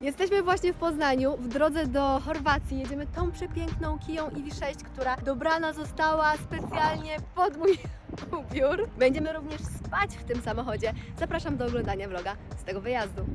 Jesteśmy właśnie w Poznaniu, w drodze do Chorwacji. Jedziemy tą przepiękną Kiją EV6, która dobrana została specjalnie pod mój ubiór. Będziemy również spać w tym samochodzie. Zapraszam do oglądania vloga z tego wyjazdu.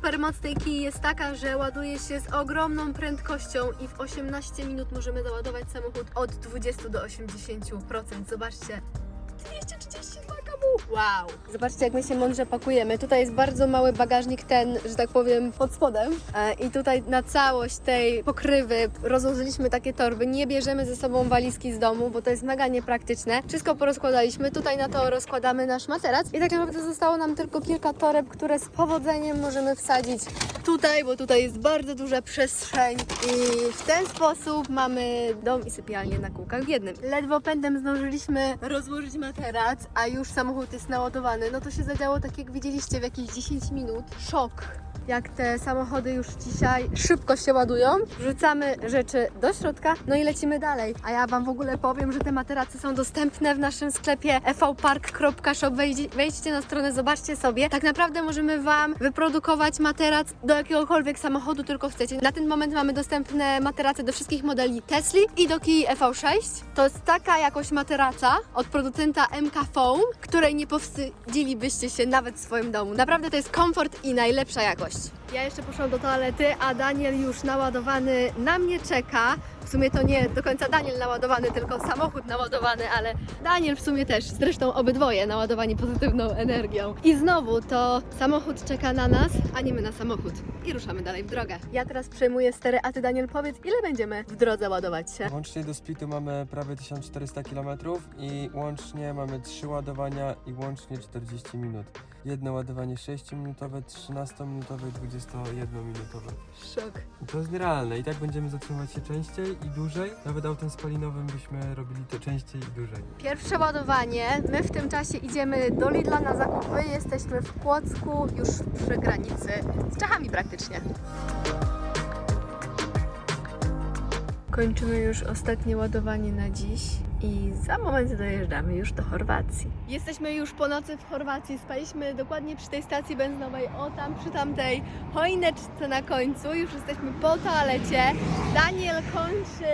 Supermoc tej kij jest taka, że ładuje się z ogromną prędkością i w 18 minut możemy załadować samochód od 20 do 80%. Zobaczcie. 232 kW! Wow! Zobaczcie, jak my się mądrze pakujemy. Tutaj jest bardzo mały bagażnik, ten, że tak powiem, pod spodem. E, I tutaj na całość tej pokrywy rozłożyliśmy takie torby. Nie bierzemy ze sobą walizki z domu, bo to jest mega niepraktyczne. Wszystko porozkładaliśmy. Tutaj na to rozkładamy nasz materac. I tak naprawdę zostało nam tylko kilka toreb, które z powodzeniem możemy wsadzić tutaj, bo tutaj jest bardzo duża przestrzeń. I w ten sposób mamy dom i sypialnię na kółkach w jednym. Ledwo pędem zdążyliśmy rozłożyć materac, a już samochód jest naładowany. No to się zadziało tak jak widzieliście w jakieś 10 minut. Szok! Jak te samochody już dzisiaj szybko się ładują, wrzucamy rzeczy do środka, no i lecimy dalej. A ja Wam w ogóle powiem, że te materacy są dostępne w naszym sklepie evpark.shop. Wejdź- Wejdźcie na stronę, zobaczcie sobie. Tak naprawdę możemy Wam wyprodukować materac do jakiegokolwiek samochodu, tylko chcecie. Na ten moment mamy dostępne materace do wszystkich modeli Tesli i do Kii EV6. To jest taka jakość materaca od producenta MK Foam, której nie powstydzilibyście się nawet w swoim domu. Naprawdę to jest komfort i najlepsza jakość. Ja jeszcze poszłam do toalety, a Daniel już naładowany na mnie czeka. W sumie to nie do końca Daniel naładowany, tylko samochód naładowany, ale Daniel w sumie też. Zresztą obydwoje naładowani pozytywną energią. I znowu to samochód czeka na nas, a nie my na samochód. I ruszamy dalej w drogę. Ja teraz przejmuję stery, a ty Daniel powiedz, ile będziemy w drodze ładować się? Łącznie do Splitu mamy prawie 1400 km i łącznie mamy 3 ładowania i łącznie 40 minut. Jedno ładowanie 6-minutowe, 13-minutowe i 21-minutowe. Szok. To jest nierealne i tak będziemy zatrzymywać się częściej i dłużej. Nawet autem spalinowym byśmy robili to częściej i dłużej. Pierwsze ładowanie. My w tym czasie idziemy do Lidla na zakupy. Jesteśmy w Płocku, już przy granicy z Czechami praktycznie. Kończymy już ostatnie ładowanie na dziś i za moment dojeżdżamy już do Chorwacji. Jesteśmy już po nocy w Chorwacji. Spaliśmy dokładnie przy tej stacji benzynowej, o tam przy tamtej choineczce na końcu. Już jesteśmy po toalecie. Daniel kończy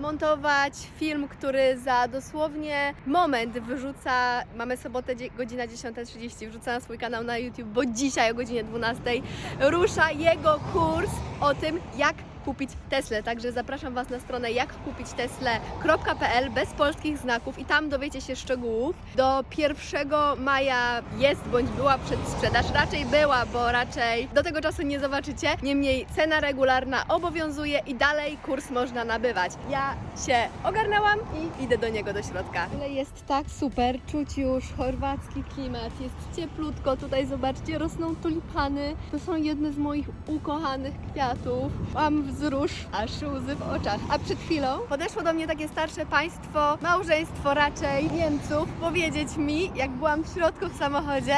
montować film, który za dosłownie moment wyrzuca, mamy sobotę godzina 10.30, wrzuca na swój kanał na YouTube, bo dzisiaj o godzinie 12.00 rusza jego kurs o tym, jak kupić Teslę. Także zapraszam Was na stronę jakkupichteslę.pl bez polskich znaków i tam dowiecie się szczegółów. Do 1 maja jest bądź była przedsprzedaż. Raczej była, bo raczej do tego czasu nie zobaczycie. Niemniej cena regularna obowiązuje i dalej kurs można nabywać. Ja się ogarnęłam i idę do niego do środka. Ale jest tak super, czuć już chorwacki klimat, jest cieplutko. Tutaj zobaczcie, rosną tulipany. To są jedne z moich ukochanych kwiatów. Mam wzrusz, aż łzy w oczach. A przed chwilą podeszło do mnie takie starsze państwo, małżeństwo raczej Niemców, powiedzieć mi, jak byłam w środku w samochodzie,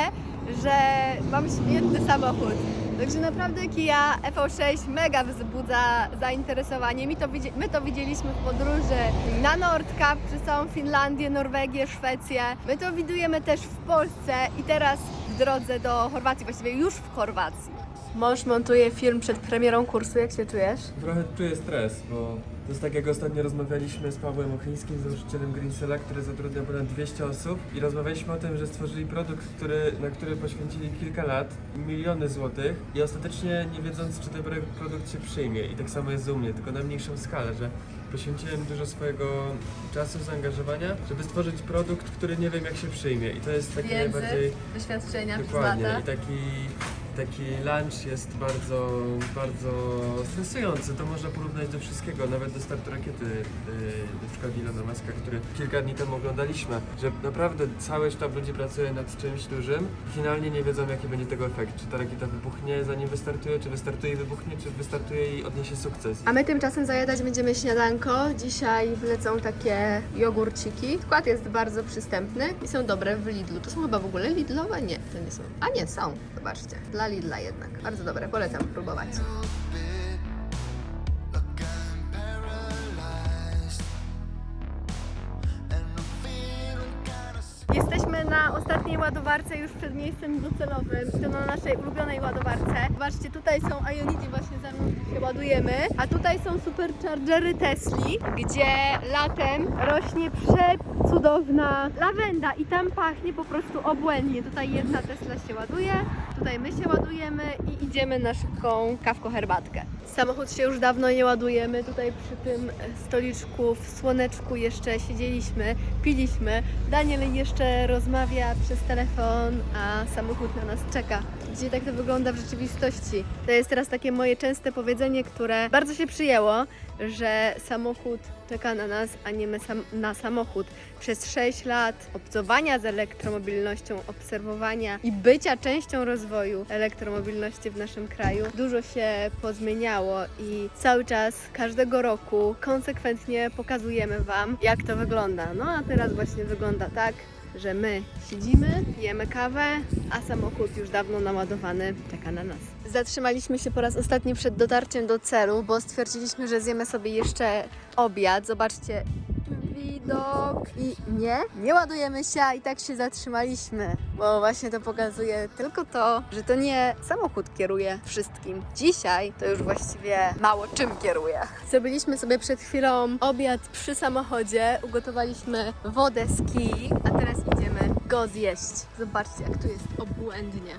że mam świetny samochód. Także naprawdę Kia EV6 mega wzbudza zainteresowanie. My to, my to widzieliśmy w podróży na Nordkap, przez całą Finlandię, Norwegię, Szwecję. My to widujemy też w Polsce i teraz w drodze do Chorwacji, właściwie już w Chorwacji. Mąż montuje film przed premierą kursu, jak się czujesz? Trochę czuję stres, bo to jest tak jak ostatnio rozmawialiśmy z Pawłem Ochyńskim, założycielem Greensela, który zatrudnia ponad 200 osób i rozmawialiśmy o tym, że stworzyli produkt, który, na który poświęcili kilka lat, miliony złotych i ostatecznie nie wiedząc, czy ten pro- produkt się przyjmie. I tak samo jest u mnie, tylko na mniejszą skalę, że poświęciłem dużo swojego czasu, zaangażowania, żeby stworzyć produkt, który nie wiem jak się przyjmie i to jest taki najbardziej doświadczenia Dokładnie. I taki, taki lunch jest bardzo, bardzo stresujący. To można porównać do wszystkiego, nawet do startu rakiety, yy, na przykład Ilona Maska, który kilka dni temu oglądaliśmy, że naprawdę cały sztab ludzi pracuje nad czymś dużym finalnie nie wiedzą jaki będzie tego efekt. Czy ta rakieta wybuchnie zanim wystartuje, czy wystartuje i wybuchnie, czy wystartuje i odniesie sukces. A my tymczasem zajadać będziemy śniadanko. Dzisiaj wlecą takie jogurciki. Skład jest bardzo przystępny i są dobre w Lidlu. To są chyba w ogóle Lidlowe? Nie, to nie są. A nie, są. Zobaczcie. Dla dla Lidla jednak. Bardzo dobre, polecam próbować. Jesteśmy na ostatniej ładowarce już przed miejscem docelowym, to na naszej ulubionej ładowarce. Zobaczcie, tutaj są Ionity właśnie za mną się ładujemy, a tutaj są superchargery Tesli, gdzie latem rośnie przecudowna lawenda i tam pachnie po prostu obłędnie. Tutaj jedna Tesla się ładuje, tutaj my się ładujemy i idziemy na szybką kawko-herbatkę. Samochód się już dawno nie ładujemy. Tutaj przy tym stoliczku w słoneczku jeszcze siedzieliśmy, piliśmy. Daniel jeszcze rozmawia przez telefon, a samochód na nas czeka. Gdzie tak to wygląda w rzeczywistości? To jest teraz takie moje częste powiedzenie, które bardzo się przyjęło, że samochód czeka na nas, a nie my sam, na samochód. Przez 6 lat obcowania z elektromobilnością, obserwowania i bycia częścią rozwoju elektromobilności w naszym kraju dużo się pozmieniało i cały czas, każdego roku konsekwentnie pokazujemy Wam, jak to wygląda. No a teraz właśnie wygląda tak, że my siedzimy, pijemy kawę, a samochód już dawno naładowany czeka na nas. Zatrzymaliśmy się po raz ostatni przed dotarciem do celu, bo stwierdziliśmy, że zjemy sobie jeszcze obiad. Zobaczcie, widok i nie, nie ładujemy się, a i tak się zatrzymaliśmy, bo właśnie to pokazuje tylko to, że to nie samochód kieruje wszystkim. Dzisiaj to już właściwie mało czym kieruje. Zrobiliśmy sobie przed chwilą obiad przy samochodzie, ugotowaliśmy wodę z kij, a teraz go zjeść. Zobaczcie, jak tu jest obłędnie.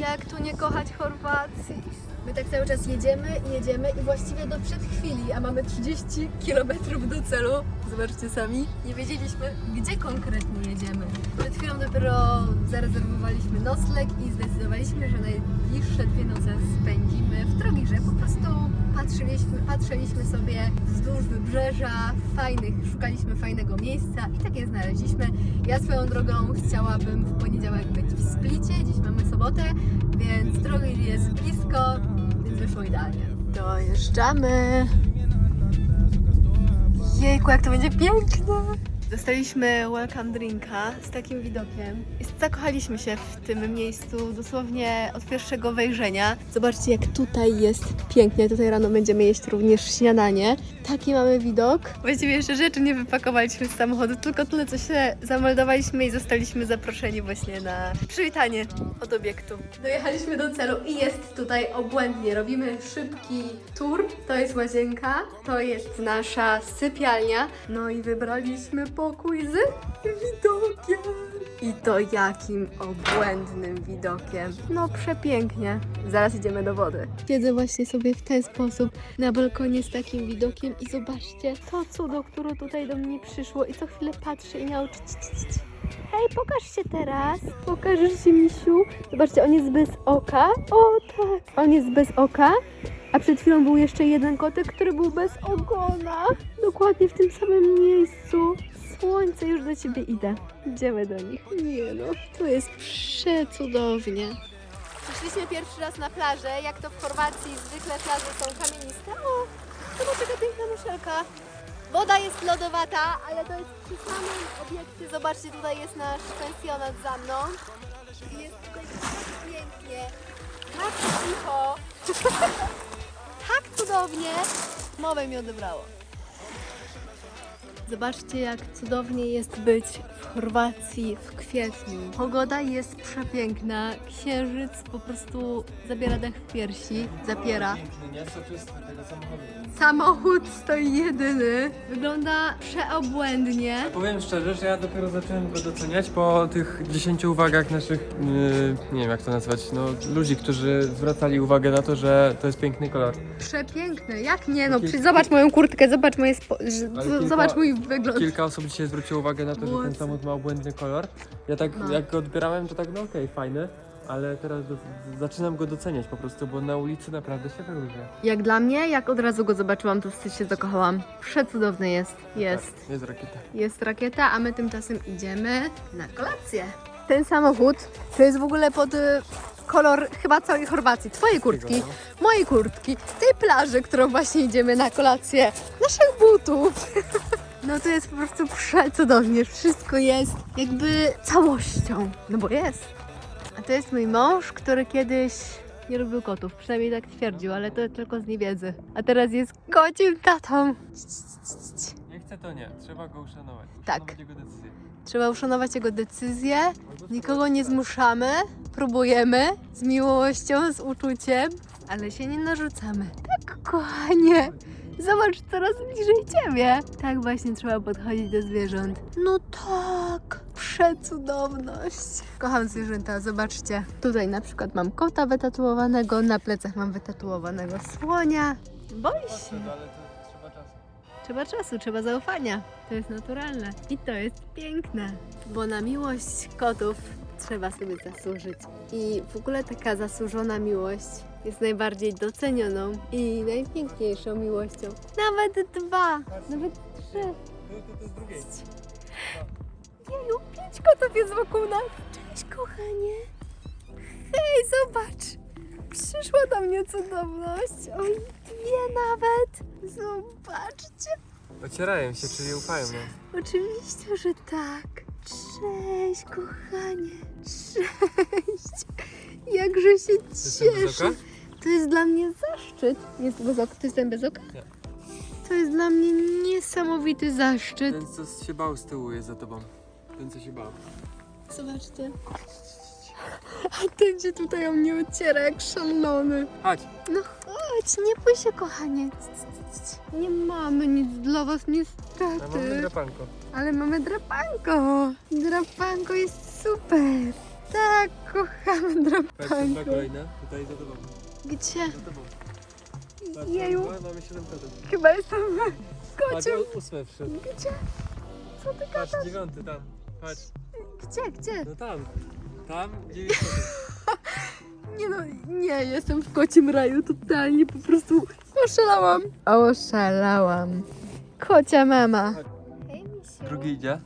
Jak tu nie kochać Chorwacji? My tak cały czas jedziemy i jedziemy i właściwie do przed chwili, a mamy 30 km do celu. Zobaczcie sami. Nie wiedzieliśmy, gdzie konkretnie jedziemy. Przed chwilą dopiero zarezerwowaliśmy nocleg i zdecydowaliśmy, że najbliższe dwie noce spędzimy w Trogirze. Po prostu patrzyliśmy, patrzyliśmy sobie wzdłuż wybrzeża, fajnych, szukaliśmy fajnego miejsca i takie znaleźliśmy. Ja swoją drogą chciałabym w poniedziałek być w Splicie, dziś mamy sobotę, więc Trogir jest blisko, więc wyszło idealnie. Dojeżdżamy. Jejku, jak to będzie piękne! Dostaliśmy welcome drinka z takim widokiem. I zakochaliśmy się w tym miejscu dosłownie od pierwszego wejrzenia. Zobaczcie, jak tutaj jest pięknie. Tutaj rano będziemy jeść również śniadanie. Taki mamy widok. Właściwie jeszcze rzeczy nie wypakowaliśmy z samochodu, tylko tyle, co się zameldowaliśmy i zostaliśmy zaproszeni właśnie na przywitanie od obiektu. Dojechaliśmy do celu i jest tutaj obłędnie. Robimy szybki tour. To jest łazienka, to jest nasza sypialnia. No i wybraliśmy pokój z widokiem. I to jakim obłędnym widokiem. No przepięknie. Zaraz idziemy do wody. Siedzę właśnie sobie w ten sposób na balkonie z takim widokiem i zobaczcie to cudo, które tutaj do mnie przyszło i co chwilę patrzę i miał Hej, pokaż się teraz. Pokażesz się, misiu. Zobaczcie, on jest bez oka. O tak, on jest bez oka. A przed chwilą był jeszcze jeden kotek, który był bez ogona. Dokładnie w tym samym miejscu. Słońce, już do ciebie idę. Idziemy do nich. Nie no, tu jest przecudownie. Przyszliśmy pierwszy raz na plażę. Jak to w Chorwacji, zwykle plaże są kamieniste. O, zobacz jaka piękna muszelka. Woda jest lodowata, ale to jest przy samym obiekcie. Zobaczcie, tutaj jest nasz pensjonat za mną. I jest tutaj tak pięknie, tak cicho, tak cudownie. Mowę mi odebrało. Zobaczcie, jak cudownie jest być w Chorwacji w kwietniu. Pogoda jest przepiękna, księżyc po prostu zabiera dech w piersi, zapiera. Piękny, nie? Soczysty tego samochodu. Samochód stoi jedyny. Wygląda przeobłędnie. Powiem szczerze, że ja dopiero zacząłem go doceniać po tych 10 uwagach naszych, yy, nie wiem jak to nazwać, no ludzi, którzy zwracali uwagę na to, że to jest piękny kolor. Przepiękny, jak nie? No, przy, zobacz moją kurtkę, zobacz moje spo... z- Ale kilka- Zobacz mój wygląd. Kilka osób dzisiaj zwróciło uwagę na to, że ten Włosy. samochód ma obłędny kolor. Ja tak, No. jak go odbierałem, to tak, no okej, fajny. Ale teraz do, zaczynam go doceniać po prostu, bo na ulicy naprawdę się wyróżnia. Jak dla mnie, jak od razu go zobaczyłam, to wstyd się zakochałam. Przecudowny jest. Jest. Tak, jest rakieta. Jest rakieta, a my tymczasem idziemy na kolację. Ten samochód to jest w ogóle pod y, kolor chyba całej Chorwacji. Twojej kurtki, Takiego, mojej kurtki, tej plaży, którą właśnie idziemy na kolację, naszych butów. No to jest po prostu przecudownie. Wszystko jest jakby całością. No bo jest. A to jest mój mąż, który kiedyś nie lubił kotów. Przynajmniej tak twierdził, ale to tylko z niewiedzy. A teraz jest kocim tatą. Nie chce to nie, trzeba go uszanować. Tak. Uszanować jego decyzję. Trzeba uszanować jego decyzję. Nikogo nie zmuszamy. Próbujemy z miłością, z uczuciem, ale się nie narzucamy. Tak, kochanie. Zobacz, coraz bliżej ciebie. Tak właśnie trzeba podchodzić do zwierząt. No tak, przecudowność. Kocham zwierzęta, zobaczcie. Tutaj na przykład mam kota wytatuowanego, na plecach mam wytatuowanego słonia. Boi się. Czasu. Trzeba czasu, trzeba zaufania. To jest naturalne. I to jest piękne. Bo na miłość kotów trzeba sobie zasłużyć. I w ogóle taka zasłużona miłość jest najbardziej docenioną i najpiękniejszą miłością. Nawet dwa, nawet trzy. Tu z drugiej. Jeju, pięć kotów jest wokół nas. Cześć, kochanie. Hej, zobacz. Przyszła do mnie cudowność. Oj, dwie nawet. Zobaczcie. Ocierają się, czyli ufają nam. Oczywiście, że tak. Cześć, kochanie. Cześć. Jakże się cieszę. To jest dla mnie zaszczyt. Jest bez oka. Ty jestem bez oka? Nie. To jest dla mnie niesamowity zaszczyt. Ten, co się bał z tyłu jest za tobą. Ten, co się bał. Zobaczcie. A ten gdzie tutaj o mnie ociera jak szalony. Chodź. No chodź, nie bój się, kochanie. Nie mamy nic dla was, A mamy niestety. drapanko. Ale mamy drapanko. Drapanko jest super. Tak, kochamy Patrz, dwa drapanko. kolejne. Tutaj za tobą. Gdzie? Jeju, mamy siedem kotów. chyba jestem w Patrz, o- ósme wszedł. Gdzie? Co ty Patrz, dziewiąty tam. Patrz. Gdzie, gdzie? No tam. Tam dziewięć. Nie no, nie, jestem w kocim raju totalnie, po prostu oszalałam. Oszalałam. Kocia mama. Drugi idzie.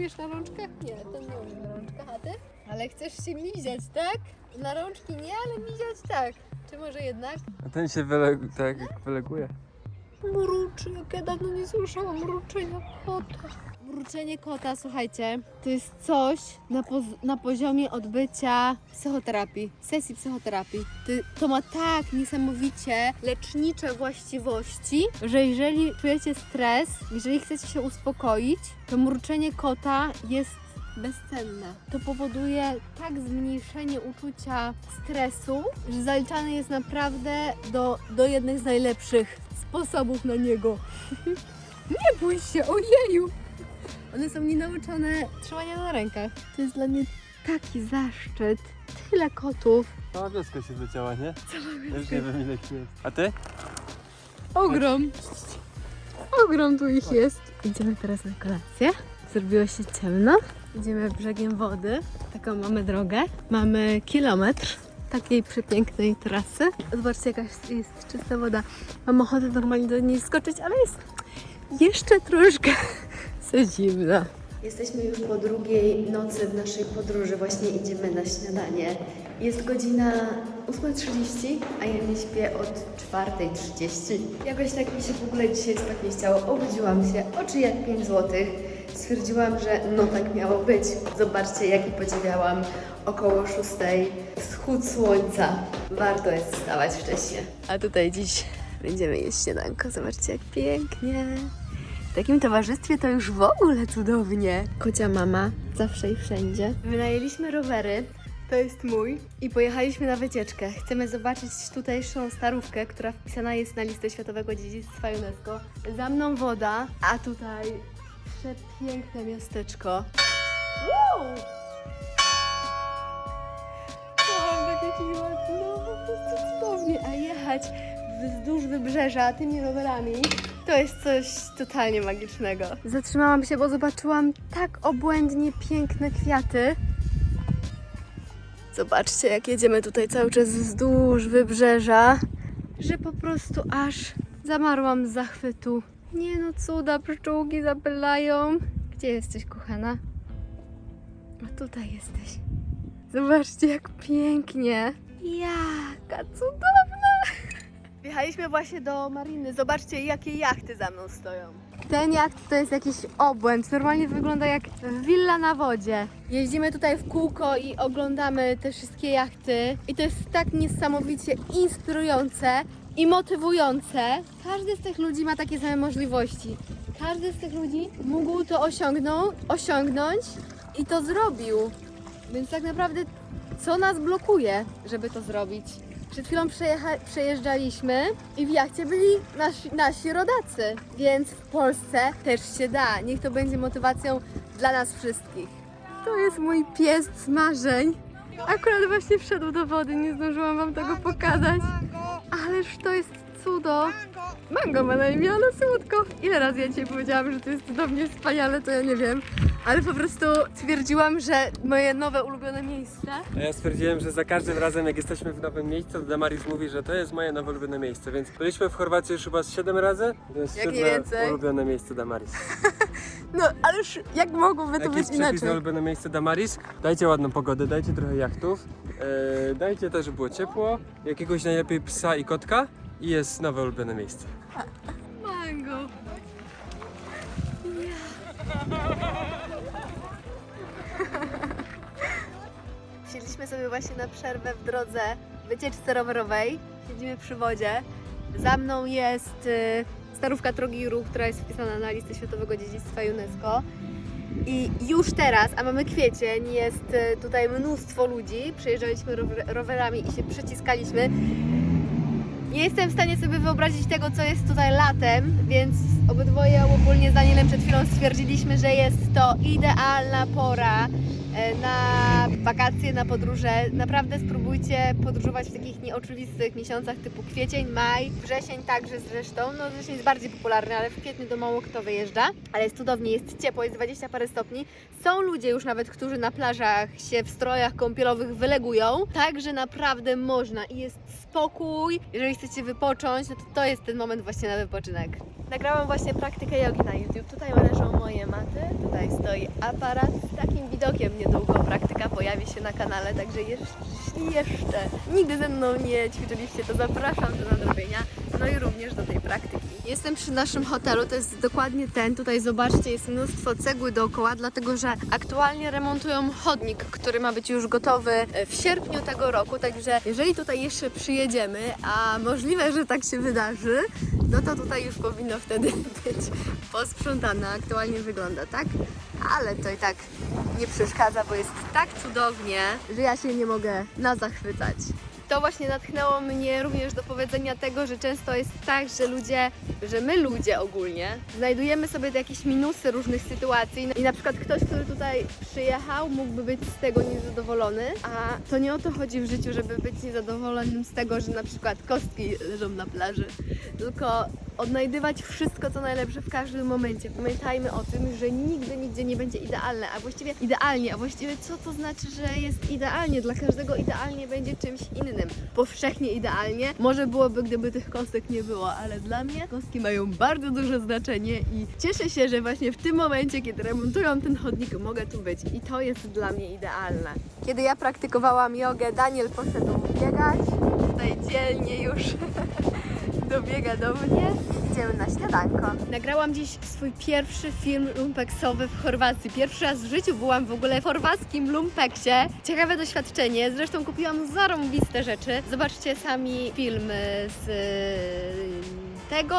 Umiesz na rączkach? Nie, ten nie umie na rączkach, a ty? Ale chcesz się miziać, tak? Na rączki nie, ale miziać tak. Czy może jednak? A ten się wyległ, tak jak wyleguje. Mruczy, jak ja dawno nie słyszałam mruczenia kota. Mruczenie kota, słuchajcie, to jest coś na, poz- na poziomie odbycia psychoterapii, sesji psychoterapii. To, to ma tak niesamowicie lecznicze właściwości, że jeżeli czujecie stres, jeżeli chcecie się uspokoić, to mruczenie kota jest bezcenne. To powoduje tak zmniejszenie uczucia stresu, że zaliczany jest naprawdę do, do jednych z najlepszych sposobów na niego. Nie bój się, ojeju! One są nienauczone trzymania na rękach. To jest dla mnie taki zaszczyt. Tyle kotów. Cała wioska się zleciała, nie? Ja już nie wiem ile ich jest. A ty? Ogrom. Ogrom tu ich jest. Idziemy teraz na kolację. Zrobiło się ciemno. Idziemy brzegiem wody. Taką mamy drogę. Mamy kilometr takiej przepięknej trasy. Zobaczcie, jaka jest, jest czysta woda. Mam ochotę normalnie do niej skoczyć, ale jest jeszcze troszkę zimna. Jesteśmy już po drugiej nocy w naszej podróży. Właśnie idziemy na śniadanie. Jest godzina 8.30, a ja nie śpię od 4.30. Jakoś tak mi się w ogóle dzisiaj spać nie chciało. Obudziłam się, oczy jak 5 złotych. Stwierdziłam, że no tak miało być. Zobaczcie, jaki podziwiałam około 6. Wschód słońca. Warto jest wstawać wcześnie. A tutaj dziś będziemy jeść śniadanko. Zobaczcie, jak pięknie. W takim towarzystwie to już w ogóle cudownie. Kocia mama, zawsze i wszędzie. Wynajęliśmy rowery, to jest mój, i pojechaliśmy na wycieczkę. Chcemy zobaczyć tutejszą starówkę, która wpisana jest na listę Światowego Dziedzictwa UNESCO. Za mną woda, a tutaj przepiękne miasteczko. Wow! Kocham takie klimaty, no po prostu cudownie. A jechać wzdłuż wybrzeża tymi rowerami to jest coś totalnie magicznego. Zatrzymałam się, bo zobaczyłam tak obłędnie piękne kwiaty. Zobaczcie, jak jedziemy tutaj cały czas wzdłuż wybrzeża, że po prostu aż zamarłam z zachwytu. Nie no, cuda, pszczółki zapylają. Gdzie jesteś, kochana? A tutaj jesteś. Zobaczcie, jak pięknie. Jaka cudowna. Wjechaliśmy właśnie do mariny. Zobaczcie, jakie jachty za mną stoją. Ten jacht to jest jakiś obłęd. Normalnie wygląda jak willa na wodzie. Jeździmy tutaj w kółko i oglądamy te wszystkie jachty. I to jest tak niesamowicie inspirujące i motywujące. Każdy z tych ludzi ma takie same możliwości. Każdy z tych ludzi mógł to osiągnął, osiągnąć i to zrobił. Więc tak naprawdę co nas blokuje, żeby to zrobić? Przed chwilą przejeżdżaliśmy i w jachcie byli nasi, nasi rodacy, więc w Polsce też się da. Niech to będzie motywacją dla nas wszystkich. To jest mój pies z marzeń. Akurat właśnie wszedł do wody, nie zdążyłam wam tego pokazać. Ależ to jest cudo. Mango ma na imię, ale słodko. Ile razy ja dzisiaj powiedziałam, że to jest cudownie wspaniale, to ja nie wiem. Ale po prostu stwierdziłam, że moje nowe ulubione miejsce A ja stwierdziłem, że za każdym razem jak jesteśmy w nowym miejscu, to Damaris mówi, że to jest moje nowe ulubione miejsce, więc byliśmy w Chorwacji już chyba z 7 razy. To jest Jak nie siódme więcej. ulubione miejsce Damaris. No, ależ jak mogłoby to Jakie być jest przepis na inaczej? ulubione miejsce Damaris? Dajcie ładną pogodę, dajcie trochę jachtów, e, dajcie to, żeby było ciepło, jakiegoś najlepiej psa i kotka i jest nowe ulubione miejsce. Wsiedliśmy sobie właśnie na przerwę w drodze wycieczce rowerowej. Siedzimy przy wodzie. Za mną jest y, starówka Trogiru, która jest wpisana na listę Światowego Dziedzictwa UNESCO. I już teraz, a mamy kwiecień, jest y, tutaj mnóstwo ludzi. Przejeżdżaliśmy rower- rowerami i się przeciskaliśmy. Nie jestem w stanie sobie wyobrazić tego, co jest tutaj latem, więc obydwoje ogólnie z Danielem przed chwilą stwierdziliśmy, że jest to idealna pora na wakacje, na podróże. Naprawdę spróbujcie podróżować w takich nieoczywistych miesiącach typu kwiecień, maj, wrzesień także zresztą. No wrzesień jest bardziej popularny, ale w kwietniu to mało kto wyjeżdża. Ale jest cudownie, jest ciepło, jest 20 parę stopni. Są ludzie już nawet, którzy na plażach się w strojach kąpielowych wylegują. Także naprawdę można i jest spokój. Jeżeli chcecie wypocząć, no to to jest ten moment właśnie na wypoczynek. Nagrałam właśnie praktykę jogi na YouTube. Tutaj leżą moje maty, tutaj stoi aparat. Z takim widokiem niedługo praktyka pojawi się na kanale, także jeśli jeszcze nigdy ze mną nie ćwiczyliście, to zapraszam do nadrobienia, no i również do tej praktyki. Jestem przy naszym hotelu, to jest dokładnie ten. Tutaj zobaczcie, jest mnóstwo cegły dookoła, dlatego że aktualnie remontują chodnik, który ma być już gotowy w sierpniu tego roku. Także jeżeli tutaj jeszcze przyjedziemy, a możliwe, że tak się wydarzy, no to tutaj już powinno wtedy być posprzątane. Aktualnie wygląda tak, ale to i tak nie przeszkadza, bo jest tak cudownie, że ja się nie mogę nazachwycać. To właśnie natchnęło mnie również do powiedzenia tego, że często jest tak, że ludzie, że my ludzie ogólnie znajdujemy sobie jakieś minusy różnych sytuacji i na przykład ktoś, który tutaj przyjechał, mógłby być z tego niezadowolony, a to nie o to chodzi w życiu, żeby być niezadowolonym z tego, że na przykład kostki leżą na plaży, tylko odnajdywać wszystko, co najlepsze w każdym momencie. Pamiętajmy o tym, że nigdy, nigdzie nie będzie idealne, a właściwie idealnie, a właściwie co to znaczy, że jest idealnie? Dla każdego idealnie będzie czymś innym. Powszechnie idealnie. Może byłoby, gdyby tych kostek nie było, ale dla mnie kostki mają bardzo duże znaczenie i cieszę się, że właśnie w tym momencie, kiedy remontują ten chodnik, mogę tu być i to jest dla mnie idealne. Kiedy ja praktykowałam jogę, Daniel poszedł biegać. Tutaj dzielnie już dobiega do mnie. Na śniadanko. Nagrałam dziś swój pierwszy film lumpeksowy w Chorwacji. Pierwszy raz w życiu byłam w ogóle w chorwackim lumpeksie. Ciekawe doświadczenie. Zresztą kupiłam zarąbiste rzeczy. Zobaczcie sami filmy z y, tego.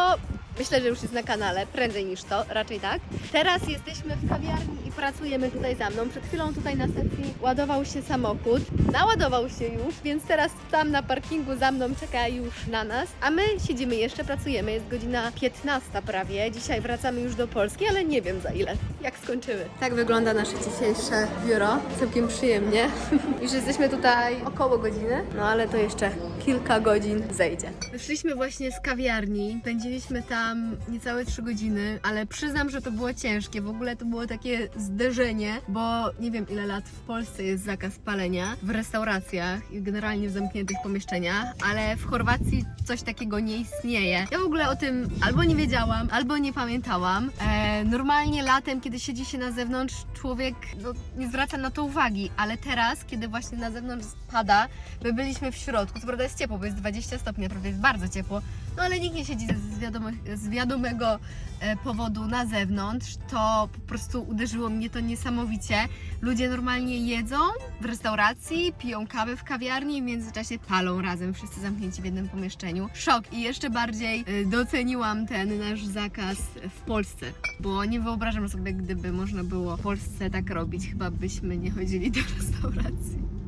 Myślę, że już jest na kanale, prędzej niż to, raczej tak. Teraz jesteśmy w kawiarni pracujemy tutaj za mną. Przed chwilą tutaj na stacji ładował się samochód. Naładował się już, więc teraz tam na parkingu za mną czeka już na nas. A my siedzimy jeszcze, pracujemy. Jest godzina 15 prawie. Dzisiaj wracamy już do Polski, ale nie wiem za ile. Jak skończymy. Tak wygląda nasze dzisiejsze biuro. Całkiem przyjemnie. Już jesteśmy tutaj około godziny, no ale to jeszcze kilka godzin zejdzie. Wyszliśmy właśnie z kawiarni. Spędziliśmy tam niecałe 3 godziny, ale przyznam, że to było ciężkie. W ogóle to było takie z zderzenie, bo nie wiem ile lat w Polsce jest zakaz palenia w restauracjach i generalnie w zamkniętych pomieszczeniach, ale w Chorwacji coś takiego nie istnieje. Ja w ogóle o tym albo nie wiedziałam, albo nie pamiętałam. E, normalnie latem, kiedy siedzi się na zewnątrz, człowiek no, nie zwraca na to uwagi, ale teraz, kiedy właśnie na zewnątrz pada, my byliśmy w środku, co prawda jest ciepło, bo jest 20 stopni, naprawdę jest bardzo ciepło, no ale nikt nie siedzi z, wiadomych, z wiadomego e, powodu na zewnątrz, to po prostu uderzyło mnie to niesamowicie. Ludzie normalnie jedzą w restauracji, piją kawę w kawiarni i w międzyczasie palą razem, wszyscy zamknięci w jednym pomieszczeniu. Szok i jeszcze bardziej e, doceniłam ten nasz zakaz w Polsce, bo nie wyobrażam sobie, gdyby można było w Polsce tak robić, chyba byśmy nie chodzili do restauracji.